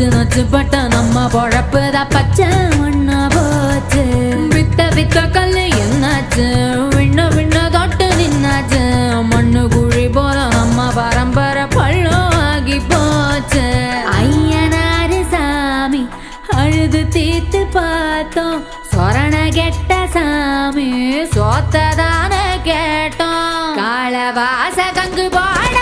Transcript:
நச்சு நச்சு பட்ட நம்ம பொழப்புதான் பச்சை மண்ணா போச்சு. வித்த வித்த கல்லு என்னாச்சு? விண்ண விண்ண தொட்டு நின்னாச்சு. மண்ணு குழி போல நம்ம பரம்பரை பள்ளம் ஆகி போச்சு. ஐயனாரு சாமி அழுது தீத்து பார்த்தோம். சொரண கெட்ட சாமி சோத்ததான கேட்டோம். காலவாச கங்கு போட